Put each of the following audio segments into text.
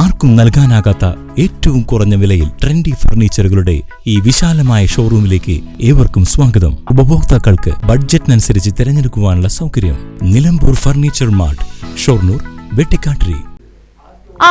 ആർക്കും നൽകാനാകാത്ത ഏറ്റവും കുറഞ്ഞ വിലയിൽ ട്രെൻഡി ഫർണിച്ചറുകളുടെ ഈ വിശാലമായ ഷോറൂമിലേക്ക് ഏവർക്കും സ്വാഗതം. ഉപഭോക്താക്കൾക്ക് ബഡ്ജറ്റിനനുസരിച്ച് തിരഞ്ഞെടുക്കുവാനുള്ള സൗകര്യം Nilambur furniture mart Shoranur Vettikattiri.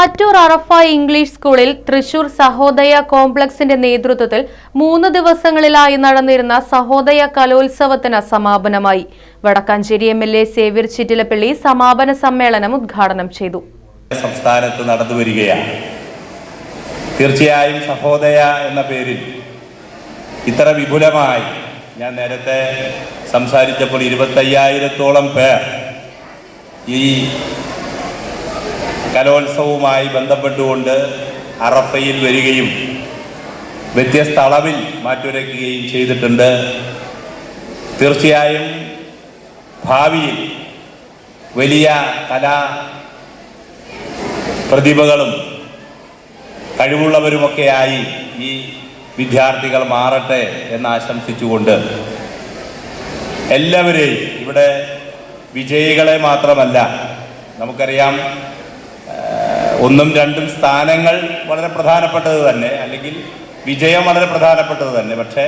Attoor Arafa English സ്കൂളിൽ തൃശൂർ സഹോദയ കോംപ്ലക്സിന്റെ നേതൃത്വത്തിൽ മൂന്ന് ദിവസങ്ങളിലായി നടന്നിരുന്ന സഹോദയ കലോത്സവത്തിന് സമാപനമായി. Vadakkanchery M L A Xavier Chittilappally സമാപന സമ്മേളനം ഉദ്ഘാടനം ചെയ്തു. സംസ്ഥാനത്ത് നടന്നു വരികയാണ്. തീർച്ചയായും സഹോദയ എന്ന പേരിൽ ഇത്ര വിപുലമായി ഞാൻ നേരത്തെ സംസാരിച്ചപ്പോൾ ഇരുപത്തയ്യായിരത്തോളം പേർ ഈ കലോത്സവവുമായി ബന്ധപ്പെട്ടുകൊണ്ട് അറഫയിൽ വരികയും വ്യത്യസ്ത അളവിൽ മാറ്റുരയ്ക്കുകയും ചെയ്തിട്ടുണ്ട്. തീർച്ചയായും ഭാവിയിൽ വലിയ കലാ പ്രതിഭകളും കഴിവുള്ളവരുമൊക്കെയായി ഈ വിദ്യാർത്ഥികൾ മാറട്ടെ എന്ന് ആശംസിച്ചുകൊണ്ട് എല്ലാവരെയും ഇവിടെ വിജയികളെ മാത്രമല്ല നമുക്കറിയാം ഒന്നും രണ്ടും സ്ഥാനങ്ങൾ വളരെ പ്രധാനപ്പെട്ടത് തന്നെ അല്ലെങ്കിൽ വിജയം വളരെ പ്രധാനപ്പെട്ടത് തന്നെ. പക്ഷേ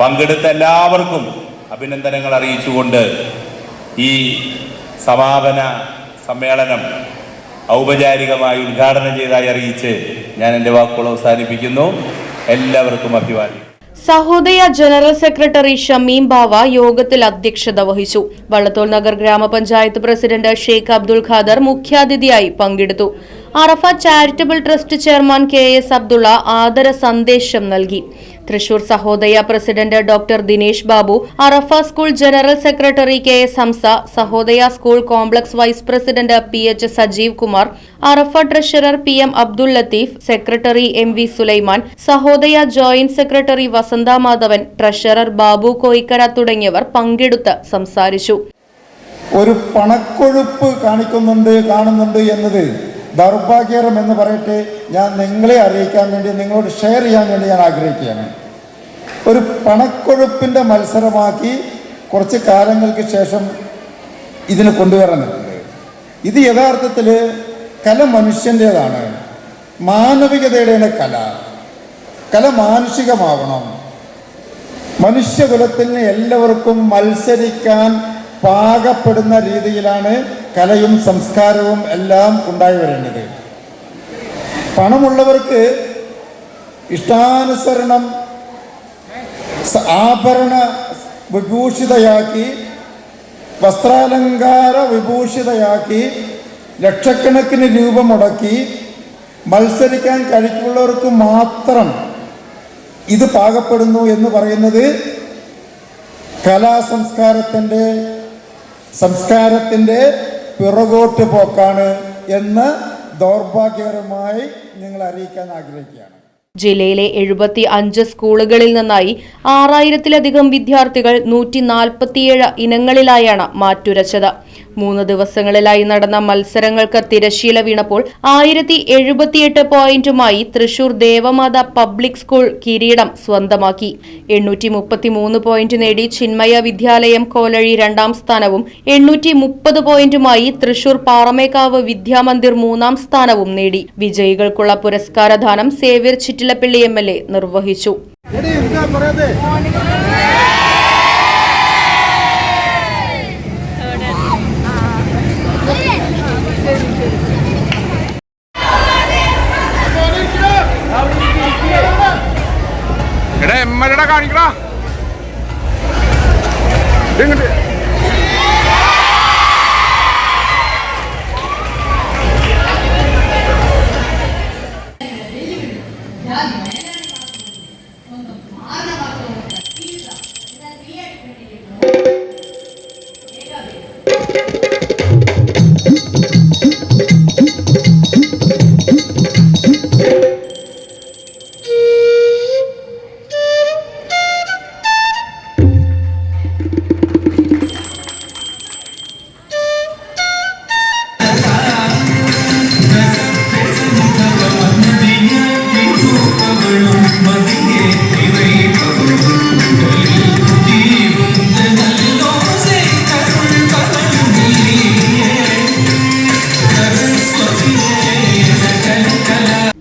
പങ്കെടുത്ത എല്ലാവർക്കും അഭിനന്ദനങ്ങൾ അറിയിച്ചുകൊണ്ട് ഈ സമാപന സമ്മേളനം ഔപചാരികമായി ഉദ്ഘാടനം ചെയ്തതായി അറിയിച്ച് ഞാൻ എന്റെ വാക്കുകൾ അവസാനിപ്പിക്കുന്നു. എല്ലാവർക്കും അഭിവാദ്യം. സഹോദയ ജനറൽ സെക്രട്ടറി ഷമീം ബാവ യോഗത്തിൽ അധ്യക്ഷത വഹിച്ചു. വള്ളത്തോൾ നഗർ ഗ്രാമപഞ്ചായത്ത് പ്രസിഡന്റ് ഷെയ്ഖ് അബ്ദുൾ ഖാദർ മുഖ്യാതിഥിയായി പങ്കെടുത്തു. Arafa charitable trust chairman K S Abdulla ആദര സന്ദേശം നൽകി. Thrissur Sahodaya president doctor Dinesh Babu Arafa school general secretary K S Hamza Sahodaya school complex vice president P H Sajeev Kumar Arafa treasurer P M Abdul Latheef secretary M V Sulaiman Sahodaya joint secretary Vasantha Madhavan treasurer Babu Koyikkara തുടങ്ങിയവർ പങ്കെടുത്ത് സംസാരിച്ചു. ഒരു പണക്കൊഴുപ്പ് കാണിക്കുന്നുണ്ട് കാണുന്നുണ്ട് എന്നത് ദൗർഭാഗ്യകരം എന്ന് പറയട്ടെ ഞാൻ നിങ്ങളെ അറിയിക്കാൻ വേണ്ടി നിങ്ങളോട് ഷെയർ ചെയ്യാൻ വേണ്ടി ഞാൻ ആഗ്രഹിക്കുകയാണ്. ഒരു പണക്കൊഴുപ്പിന്റെ മത്സരമാക്കി കുറച്ച് കാലങ്ങൾക്ക് ശേഷം ഇതിന് കൊണ്ടുവരാനുണ്ട് ഇത് യഥാർത്ഥത്തിൽ കല മനുഷ്യന്റേതാണ് മാനവികതയുടെയാണ് കല. കല മാനുഷികമാവണം. മനുഷ്യകുലത്തിന് എല്ലാവർക്കും മത്സരിക്കാൻ പാകപ്പെടുന്ന രീതിയിലാണ് കലയും സംസ്കാരവും എല്ലാം ഉണ്ടായി വരേണ്ടത് പണമുള്ളവർക്ക് ഇഷ്ടാനുസരണം ആഭരണ വിഭൂഷിതയാക്കി വസ്ത്രാലങ്കാര വിഭൂഷിതയാക്കി ലക്ഷക്കണക്കിന് രൂപ മുടക്കി മത്സരിക്കാൻ കഴിവുള്ളവർക്ക് മാത്രം ഇത് പാകപ്പെടുന്നു എന്ന് പറയുന്നത് കലാസംസ്കാരത്തിന്റെ സംസ്കാരത്തിന്റെ പിറകോട്ട് പോക്കാണ് എന്ന് ദൗർഭാഗ്യകരമായി നിങ്ങൾ അറിയിക്കാൻ ആഗ്രഹിക്കുകയാണ്. ജില്ലയിലെ എഴുപത്തി അഞ്ച് സ്കൂളുകളിൽ നിന്നായി ആറായിരത്തിലധികം വിദ്യാർത്ഥികൾ നൂറ്റി നാൽപ്പത്തിയേഴ് ഇനങ്ങളിലായാണ് മാറ്റുരച്ചത്. മൂന്ന് ദിവസങ്ങളിലായി നടന്ന മത്സരങ്ങൾക്ക് തിരശീല വീണപ്പോൾ ആയിരത്തി എഴുപത്തിയെട്ട് പോയിന്റുമായി തൃശൂർ ദേവമാത പബ്ലിക് സ്കൂൾ കിരീടം സ്വന്തമാക്കി. എണ്ണൂറ്റി മുപ്പത്തിമൂന്ന് പോയിന്റ് നേടി ചിന്മയ വിദ്യാലയം കോലഴി രണ്ടാം സ്ഥാനവും എണ്ണൂറ്റി മുപ്പത് പോയിന്റുമായി തൃശൂർ പാറമേക്കാവ് വിദ്യാമന്ദിർ മൂന്നാം സ്ഥാനവും നേടി. വിജയികൾക്കുള്ള പുരസ്കാരദാനം Xavier Chittilappilly M L A നിർവഹിച്ചു. എടാ എമ്മടാ കാണിക്കടാ. ഇങ്ങോട്ട്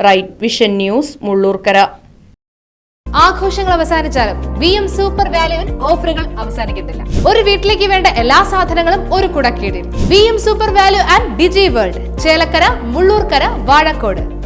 റൈറ്റ് വിഷൻ ന്യൂസ് മുള്ളൂർക്കര. ആഘോഷങ്ങൾ അവസാനിച്ചാലും വി എം സൂപ്പർ വാല്യുവിൽ ഓഫറുകൾ അവസാനിക്കുന്നില്ല ഒരു വീട്ടിലേക്ക് വേണ്ട എല്ലാ സാധനങ്ങളും ഒരു കുടക്കീടിൽ. V M super value and digi world Chelakkara Mullurkara Vazhakkode.